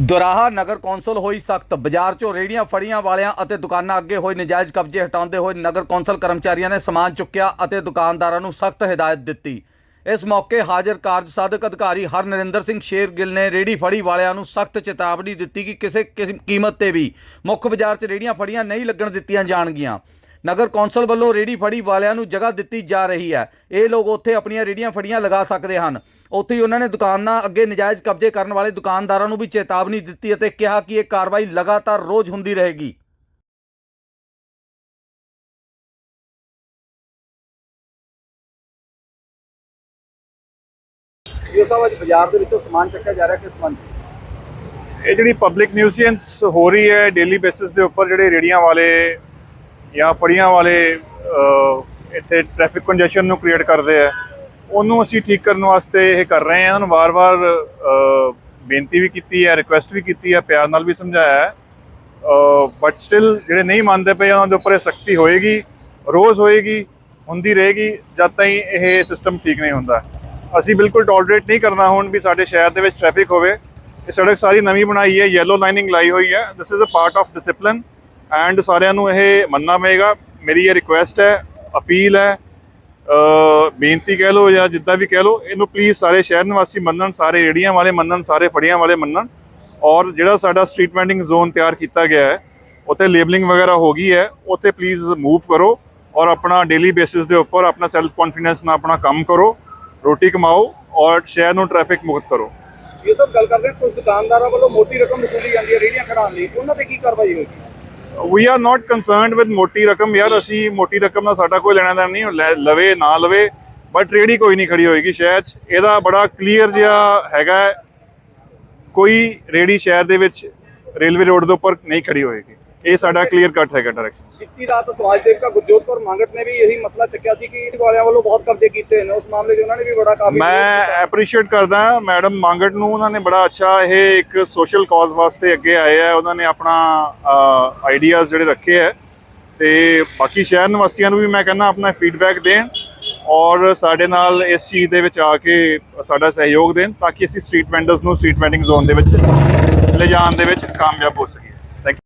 ਦੁਰਾਹਾ ਨਗਰ council ਹੋਈ ਸਖਤ। ਬਾਜ਼ਾਰ 'ਚੋਂ ਰੇੜੀਆਂ ਫੜੀਆਂ ਵਾਲਿਆਂ ਅਤੇ ਦੁਕਾਨਾਂ ਅੱਗੇ ਹੋਏ ਨਜਾਇਜ਼ ਕਬਜ਼ੇ ਹਟਾਉਂਦੇ ਹੋਏ ਨਗਰ ਕੌਂਸਲ ਕਰਮਚਾਰੀਆਂ ਨੇ ਸਮਾਨ ਚੁੱਕਿਆ ਅਤੇ ਦੁਕਾਨਦਾਰਾਂ ਨੂੰ ਸਖਤ ਹਦਾਇਤ ਦਿੱਤੀ। ਇਸ ਮੌਕੇ ਹਾਜ਼ਰ ਕਾਰਜ ਸਾਧਕ ਅਧਿਕਾਰੀ ਹਰ ਨਰਿੰਦਰ ਸਿੰਘ ਸ਼ੇਰਗਿੱਲ ਨੇ ਰੇੜੀ ਫੜੀ ਵਾਲਿਆਂ ਨੂੰ ਸਖਤ ਚੇਤਾਵਨੀ ਦਿੱਤੀ ਕਿ ਕਿਸੇ ਕਿਸਮ, ਕੀਮਤ ਤੇ ਵੀ ਮੁੱਖ ਬਾਜ਼ਾਰ 'ਚ ਰੇੜੀਆਂ ਫੜੀਆਂ ਨਹੀਂ ਲੱਗਣ ਦਿੱਤੀਆਂ ਜਾਣਗੀਆਂ। ਨਗਰ ਕੌਂਸਲ ਵੱਲੋਂ ਰੇੜੀ ਫੜੀ ਵਾਲਿਆਂ ਨੂੰ ਜਗ੍ਹਾ ਦਿੱਤੀ ਜਾ ਰਹੀ ਹੈ। ਇਹ ਲੋਕ ਉੱਥੇ ਆਪਣੀਆਂ ਰੇੜੀਆਂ ਫੜੀਆਂ ਲਗਾ ਸਕਦੇ ਹਨ। ਉੱਥੇ ਹੀ ਉਹਨਾਂ ਨੇ ਦੁਕਾਨਾਂ ਅੱਗੇ ਨਜਾਇਜ਼ ਕਬਜ਼ੇ ਕਰਨ ਵਾਲੇ ਦੁਕਾਨਦਾਰਾਂ ਨੂੰ ਵੀ ਚੇਤਾਵਨੀ ਦਿੱਤੀ ਅਤੇ ਕਿਹਾ ਕਿ ਇਹ ਕਾਰਵਾਈ ਲਗਾਤਾਰ ਰੋਜ਼ ਹੁੰਦੀ ਰਹੇਗੀ। ਇਹ ਤਾਂ ਅੱਜ ਬਾਜ਼ਾਰ ਦੇ ਵਿੱਚੋਂ ਸਮਾਨ ਚੱਕਿਆ ਜਾ ਰਿਹਾ ਕਿਸ ਸੰਬੰਧ ਇਹ ਜਿਹੜੀ ਪਬਲਿਕ ਨਿਊਜ਼ੀਐਂਸ ਹੋ ਰਹੀ ਹੈ ਡੇਲੀ ਬੇਸਿਸ ਦੇ ਉੱਪਰ ਜਿਹੜੇ ਰੇੜੀਆਂ ਵਾਲੇ ਜਾਂ ਫੜੀਆਂ ਵਾਲੇ ਇੱਥੇ ਟ੍ਰੈਫਿਕ ਕੰਜੈਸ਼ਨ ਨੂੰ ਕ੍ਰੀਏਟ ਕਰਦੇ ਆ। ਉਹਨੂੰ ਅਸੀਂ ਠੀਕ ਕਰਨ ਵਾਸਤੇ ਇਹ ਕਰ ਰਹੇ ਹਾਂ। ਇਹਨਾਂ ਨੂੰ ਵਾਰ-ਵਾਰ ਬੇਨਤੀ ਵੀ ਕੀਤੀ ਹੈ ਰਿਕੁਐਸਟ ਵੀ ਕੀਤੀ ਹੈ, ਪਿਆਰ ਨਾਲ ਵੀ ਸਮਝਾਇਆ ਹੈ। ਬਟ ਸਟਿਲ ਜਿਹੜੇ ਨਹੀਂ ਮੰਨਦੇ ਪਏ ਉਹਨਾਂ ਦੇ ਉੱਪਰ ਇਹ ਸਖਤੀ ਹੋਏਗੀ, ਰੋਜ਼ ਹੋਏਗੀ, ਹੁੰਦੀ ਰਹੇਗੀ, ਜਦ ਤਾਈਂ ਇਹ ਸਿਸਟਮ ਠੀਕ ਨਹੀਂ ਹੁੰਦਾ। ਅਸੀਂ ਬਿਲਕੁਲ ਟੋਲਰੇਟ ਨਹੀਂ ਕਰਨਾ ਹੁਣ ਵੀ ਸਾਡੇ ਸ਼ਹਿਰ ਦੇ ਵਿੱਚ ਟ੍ਰੈਫਿਕ ਹੋਵੇ। ਇਹ ਸੜਕ ਸਾਰੀ ਨਵੀਂ ਬਣਾਈ ਹੈ ਯੈਲੋ ਲਾਈਨਿੰਗ ਲਾਈ ਹੋਈ ਹੈ। This is a part of discipline and ਸਾਰਿਆਂ ਨੂੰ ਇਹ ਮੰਨਣਾ ਪਏਗਾ। ਮੇਰੀ ਇਹ ਰਿਕੁਐਸਟ ਹੈ, ਅਪੀਲ ਹੈ ਬੇਨਤੀ ਕਹਿ ਲਓ ਜਾਂ ਜਿੱਦਾਂ ਵੀ ਕਹਿ ਲਓ, ਇਹਨੂੰ ਪਲੀਜ਼ ਸਾਰੇ ਸ਼ਹਿਰ ਨਿਵਾਸੀ ਮੰਨਣ, ਸਾਰੇ ਰੇੜੀਆਂ ਵਾਲੇ ਮੰਨਣ, ਸਾਰੇ ਫੜੀਆਂ ਵਾਲੇ ਮੰਨਣ। ਔਰ ਜਿਹੜਾ ਸਾਡਾ ਸਟਰੀਟ ਵੈਂਡਿੰਗ ਜ਼ੋਨ ਤਿਆਰ ਕੀਤਾ ਗਿਆ ਹੈ, ਉੱਥੇ ਲੇਬਲਿੰਗ ਵਗੈਰਾ ਹੋ ਗਈ ਹੈ, ਉੱਥੇ ਪਲੀਜ਼ ਮੂਵ ਕਰੋ ਔਰ ਆਪਣਾ ਡੇਲੀ ਬੇਸਿਸ ਦੇ ਉੱਪਰ ਆਪਣਾ ਸੈਲਫ ਕੌਨਫੀਡੈਂਸ ਨਾਲ ਆਪਣਾ ਕੰਮ ਕਰੋ, ਰੋਟੀ ਕਮਾਓ ਔਰ ਸ਼ਹਿਰ ਨੂੰ ਟ੍ਰੈਫਿਕ ਮੁਕਤ ਕਰੋ। ਇਹ ਤਾਂ ਗੱਲ ਕਰਦੇ ਕੁਝ ਦੁਕਾਨਦਾਰਾਂ ਵੱਲੋਂ ਮੋਟੀ ਰਕਮ ਵਸੂਲੀ ਜਾਂਦੀ ਹੈ, ਰੇੜੀਆਂ ਖੜਾਉਣ ਲਈ, ਉਹਨਾਂ ਤੇ ਕੀ ਕਾਰਵਾਈ ਹੋਏਗੀ? We are not concerned with ਮੋਟੀ ਰਕਮ ਯਾਰ, ਅਸੀਂ ਮੋਟੀ ਰਕਮ ਨਾਲ ਸਾਡਾ ਕੋਈ ਲੈਣਾ ਦੇਣਾ ਨਹੀਂ, ਉਹ ਲੈ- ਲਵੇ, ਨਾ ਲਵੇ ਬਟ ਰੇੜੀ ਕੋਈ ਨਹੀਂ ਖੜੀ ਹੋਏਗੀ ਸ਼ਹਿਰ 'ਚ। ਇਹਦਾ ਬੜਾ ਕਲੀਅਰ ਜਿਹਾ ਹੈਗਾ ਕੋਈ ਰੇੜੀ ਸ਼ਹਿਰ ਦੇ ਵਿੱਚ ਰੇਲਵੇ ਰੋਡ ਦੇ ਉੱਪਰ ਨਹੀਂ ਖੜੀ ਹੋਏਗੀ। ਇਹ ਸਾਡਾ ਕਲੀਅਰ ਕੱਟ ਹੈਗਾ ਡਾਇਰੈਕਸ਼ਨ ਬੀਤੀ ਰਾਤ ਸਮਾਜ ਸੇਵਕਾ ਗੁਰਜੋਤ ਕੌਰ ਮੰਗਟ ਨੇ ਵੀ ਇਹੀ ਮਸਲਾ ਚੱਕਿਆ ਸੀ ਕਿ ਵਾਲਿਆਂ ਵੱਲੋਂ ਬਹੁਤ ਕਬਜ਼ੇ ਕੀਤੇ ਨੇ। ਉਸ ਮਾਮਲੇ 'ਚ ਉਹਨਾਂ ਨੇ ਵੀ ਬੜਾ ਕਾਫੀ ਮੈਂ ਐਪਰੀਸ਼ੀਏਟ ਕਰਦਾ ਮੈਡਮ ਮੰਗਟ ਨੂੰ ਉਹਨਾਂ ਨੇ ਬੜਾ ਅੱਛਾ ਇਹ ਇੱਕ ਸੋਸ਼ਲ ਕਾਜ਼ ਵਾਸਤੇ ਅੱਗੇ ਆਏ ਆ। ਉਹਨਾਂ ਨੇ ਆਪਣਾ ਆਈਡੀਆਜ਼ ਜਿਹੜੇ ਰੱਖੇ ਹੈ ਤੇ ਬਾਕੀ ਸ਼ਹਿਰ ਨਿਵਾਸੀਆਂ ਨੂੰ ਵੀ ਮੈਂ ਕਹਿੰਦਾ ਆਪਣਾ ਫੀਡਬੈਕ ਦੇਣ ਔਰ ਸਾਡੇ ਨਾਲ ਇਸ ਚੀਜ਼ ਦੇ ਵਿੱਚ ਆ ਕੇ ਸਾਡਾ ਸਹਿਯੋਗ ਦੇਣ ਤਾਂ ਕਿ ਅਸੀਂ ਸਟਰੀਟ ਵੈਂਡਰਸ ਨੂੰ ਸਟਰੀਟ ਵੈਂਡਿੰਗ ਜ਼ੋਨ ਦੇ ਵਿੱਚ ਲਿਜਾਣ ਦੇ ਵਿੱਚ ਕਾਮਯਾਬ ਹੋ ਸਕੀਏ।